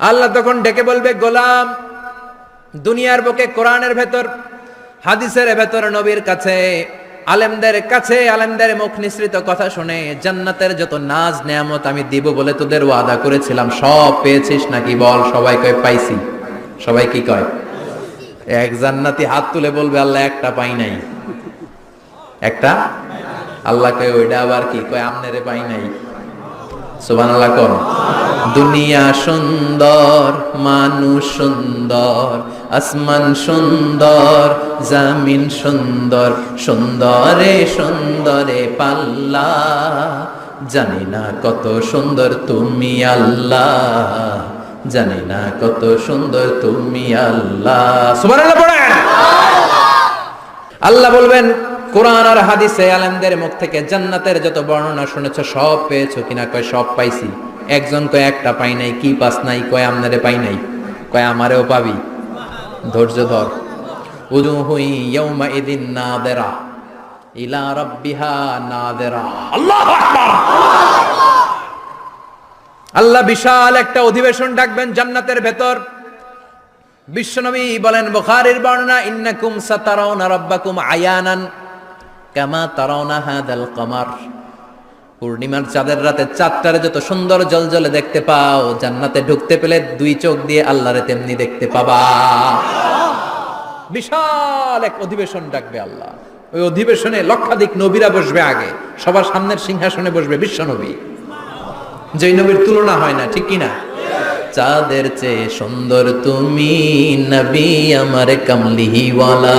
আল্লাহ তখন ডেকে বলবে, গোলাম, দুনিয়ার বুকে কোরআনের ভেতর, হাদিসের ভেতর, নবীর কাছে, আলেমদের কাছে, আলেমদের মুখ নিঃসৃত কথা শুনে জান্নাতের যত নাজ নেয়ামত আমি দিব বলে তোদের ওয়াদা করেছিলাম, সব পেয়েছিস নাকি বল, সবাই কয়, পাইছি। সবাই কি কয়? এক জান্নাতি হাত তুলে বলবে, আল্লাহ, একটা পাই নাই। একটা? আল্লাহ কয়, ওইটা আবার কি? কয়, আমনেরে পাই নাই। সুবান আল্লাহ দুনিয়া সুন্দর, মানুষ সুন্দর, আসমান সুন্দর, জামিন সুন্দর, সুন্দরে সুন্দরে পাল্লা। জানি না কত সুন্দর তুমি আল্লাহ, জানি না কত সুন্দর তুমি আল্লাহ। আল্লাহ বলবেন, কোরআন আর হাদিসে আলেমদের মুখ থেকে জান্নাতের যত বর্ণনা শুনেছ, সব পেয়েছ কিনা কয়, সব পাইছি। একজন কয়, একটা পাই নাই, কি পাস নাই, কয়, আমনারে পাই নাই, কয়, আমারেও পাবি, ধৈর্য ধর। আল্লাহ বিশাল একটা অধিবেশন ডাকবেন জান্নাতের ভেতর। বিশ্বনবী বলেন, বুখারীর বর্ণনা, ইন্নাকুম সাতারাউনা রাব্বাকুম আয়ানান, কামা তারাউনা হাদাল কমার। পূর্ণিমার চাঁদের রাতে চাঁদটারে যত সুন্দর জলজলে দেখতে পাও, জান্নাতে ঢুকতে পেলে দুই চোখ দিয়ে আল্লাহরে তেমনি দেখতে পাবা। বিশাল এক অধিবেশন ডাকবে আল্লাহ। ওই অধিবেশনে লক্ষাধিক নবীরা বসবে আগে, সবার সামনের সিংহাসনে বসবে বিশ্বনবী যেই নবীর তুলনা হয় না, ঠিক কিনা? চাঁদের চেয়ে সুন্দর তুমি নবী, আমার কামলিহিওয়ালা।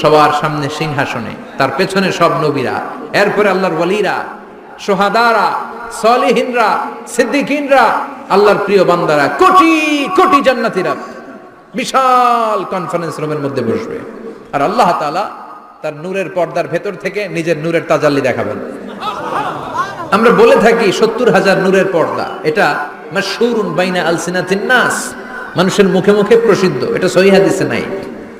সবার সামনে সিংহাসনে, তার পেছনে সব নবীরা, এরপরে আল্লাহর ওয়ালিরা, সোহাদারা, সলিহিনরা, সিদ্দিকিনরা, আল্লাহর প্রিয় বান্দারা, কোটি কোটি জান্নাতীরা বিশাল কনফারেন্স রুমের মধ্যে বসবে। আর আল্লাহ তাআলা তার নূরের পর্দার ভেতর থেকে নিজের নূরের তাজাল্লি দেখাবেন। আমরা বলে থাকি সত্তর হাজার নূরের পর্দা, এটা মাশহুরুন বাইনা আলসিনাতিন মানুষের মুখে মুখে প্রসিদ্ধ, এটা সহি নাই।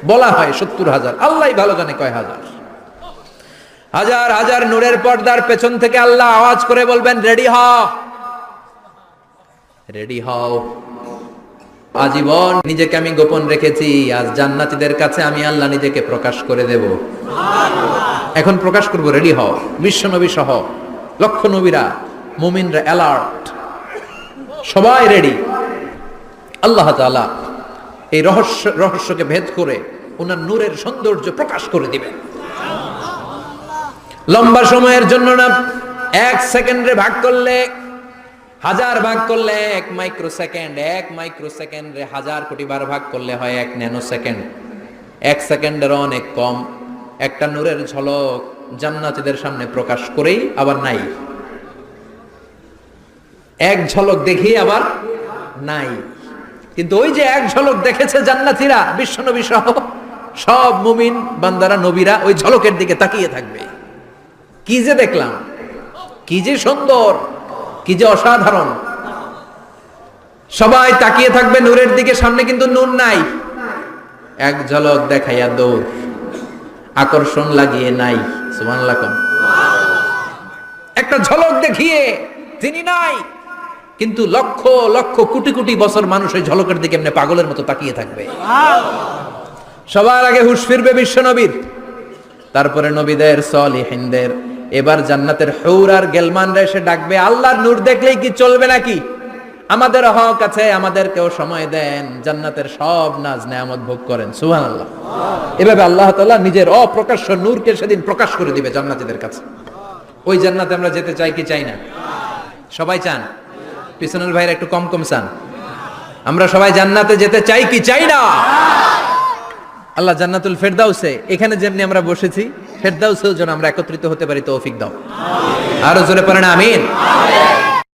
বলা হয় সত্তর হাজার। আল্লাহ ভালো জানে কয় হাজার। হাজার হাজার নূরের পর্দার পেছন থেকে আল্লাহ আওয়াজ করে বলবেন রেডি হ রেডি হও। আজীবন নিজেকে আমি গোপন রেখেছি। আজ জান্নাতীদের কাছে আমি আল্লাহ নিজেকে প্রকাশ করে দেব। এখন প্রকাশ করব রেডি হও। বিশ্ব নবী সহ লক্ষ নবীরা মুমিনরা অ্যালার্ট। সবাই রেডি। আল্লাহ তাআলা এই রহস্য রহস্যকে ভেদ করে ওনার নূরের সৌন্দর্য প্রকাশ করে দিবেন লম্বা সময়ের জন্য না, এক সেকেন্ডে ভাগ করলে, হাজার ভাগ করলে এক মাইক্রো সেকেন্ড এক মাইক্রো সেকেন্ডে হাজার কোটি বার ভাগ করলে হয় এক ন্যানো সেকেন্ড এক সেকেন্ডের অনেক কম, একটা নূরের ঝলক জান্নাতীদের সামনে প্রকাশ করেই আবার নাই। এক ঝলক দেখি আবার নাই। কিন্তু ওই যে এক ঝলক দেখেছে জান্নাতীরা, বিশ্বনবী সহ সব মুমিন বান্দারা, নবীরা ওই ঝলকের দিকে তাকিয়ে থাকবে। কি যে দেখলাম, কি যে সুন্দর, কি যে অসাধারণ। সবাই তাকিয়ে থাকবে নূরের দিকে, সামনে কিন্তু নূর নাই। এক ঝলক দেখাইয়া দৌড়। আকর্ষণ লাগিয়ে নাই একটা ঝলক দেখিয়ে তিনি নাই, কিন্তু লক্ষ লক্ষ কোটি কোটি বছর মানুষ ওই ঝলকের দিকে এমনি পাগলের মতো তাকিয়ে থাকবে। সবার আগে হুশ ফিরবে বিশ্ব নবীর। তারপরে নবীদের সলিহিনদের। এবার জান্নাতের হৌর আর গেলমানরা এসে ডাকবে, আল্লাহর নূর দেখলেই কি চলবে নাকি? আমাদের হক আছে, আমাদেরকেও সময় দেন। জান্নাতের সব নাজ নেয়ামত ভোগ করেন। সুহান আল্লাহ এভাবে আল্লাহ তাআলা নিজের অপ্রকাশ্য নূরকে সেদিন প্রকাশ করে দিবে জান্নাতীদের কাছে। ওই জান্নাতে আমরা যেতে চাই কি চাই না? সবাই চান? পিছনের ভাইরা একটু কম কম চান। আমরা সবাই জান্নাতে যেতে চাই কি চাই না? আল্লাহ জান্নাতুল ফেরদাউসে, এখানে যেমনি আমরা বসেছি, ফেরদাউসেও যেন আমরা একত্রিত হতে পারি, তৌফিক দাও। আরও জোরে পারেন আমিন?